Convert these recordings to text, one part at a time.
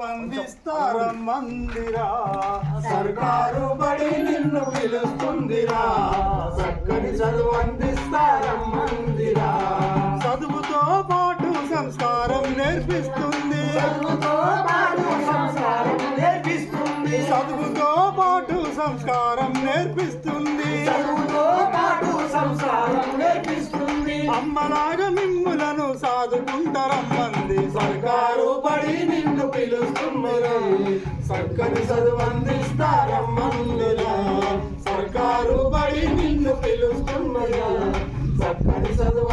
చదువు అందిస్తారమ్మందిరా సర్కారు బడి నిన్ను పిలుస్తుందిరా. చక్కని చదువు అందిస్తారమ్మందిరా చదువుతో పాటు సంస్కారం నేర్పిస్తుంది. చదువుతో పాటు సంస్కారం నేర్పిస్తుంది. చదువుతో పాటు సంస్కారం నేర్పిస్తుంది. చదువుతో పాటు సంస్కారం నేర్పిస్తుంది. అమ్మలాగా మిమ్ములను సాదుకుంటారమ్మంది సర్కారు బడి చక్కని చదువందిస్తారమ్మందులా సర్కారు బడి నిన్ను పిలుస్తున్నది? చక్కని చదువు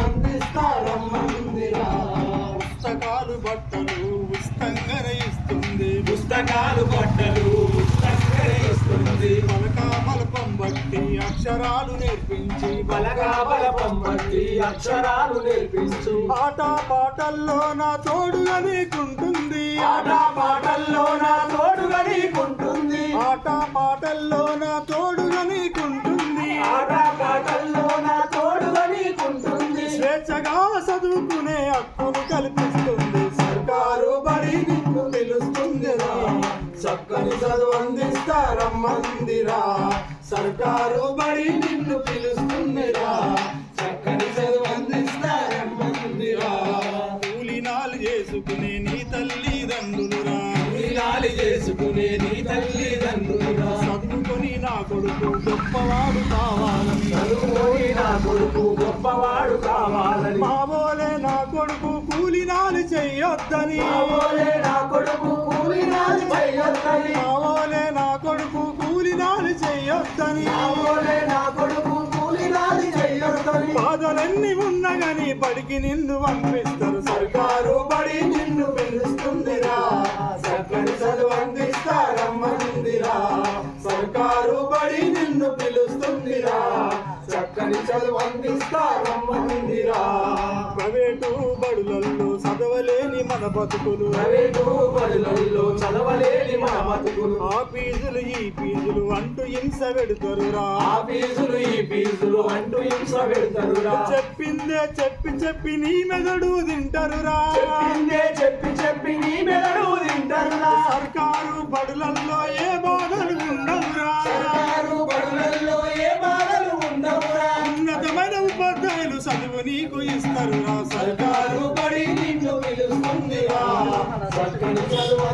పుస్తకాలు బట్టలు ఉచితంగా ఇస్తుంది. పుస్తకాలు బట్టలు ఉచితంగా ఇస్తుంది. పలక బలపం బట్టి అక్షరాలు నేర్పించి బలగా బలపం బట్టి అక్షరాలు నేర్పించు. ఆట పాటల్లో నా తోడుగా నీకుంటుంది ఆట పాటల్లో నా చదువుకునే హక్కును కల్పిస్తుంది. సర్కారు బడి నిన్ను పిలుస్తుందిరా చక్కని చదువు అందిస్తారమ్మందిరా సర్కారు బడి నిన్ను పిలుస్తుందిరా. చక్కని చదువు అందిస్తారమ్మందిరా కూలినాలు చేసుకునే నీ తల్లిదండ్రులురా. వినాలి చేసుకునే నీ తల్లిదండ్రులుగా చదువుకొని నా కొడుకు గొప్పవాడు కావాలని కొడుకు గొప్పవాడు కావాలని. మావోలే నా కొడుకు కూలినాలు చెయ్యొద్దని. మావోలే నా కొడుకు కూలినాలి చెయ్యొద్దని. మావోలే నా కొడుకు కూలినాలు చెయ్యొద్దని. మావోలే నా కొడుకు కూలినాలి చెయ్యొద్దని. బాధలన్నీ ఉన్నగని బడికి నిన్ను పంపిస్తారు. సర్కారు బడి నిన్ను పిలుస్తుందిరా. చక్కని చదువు అందిస్తారమ్మందిరా. సర్కారు బడి నిన్ను పిలుస్తుందిరా. చక్కని చదువు అందిస్తారమ్మందిరా ప్రైవేటు బడులలో చదవలేని మన బతుకులు. ప్రైవేటు బడులలో చదవలేని మన బతుకులు. ఆ ఫీజులు ఈ ఫీజులు అంటూ హింస పెడతారురా. ఆ ఫీజులు ఈ ఫీజులు అంటూ హింస పెడతారురా. చెప్పిందే చెప్పి చెప్పి నీ మెదడు తింటారురా. చెప్పిందే చెప్పి చెప్పి నీ మెదడు తింటారురా. సర్కారు బడులల్లో నీకు ఇస్తారురా సర్కారు. బడి నిన్ను పిలుస్తుందిరా. చక్కని చదువు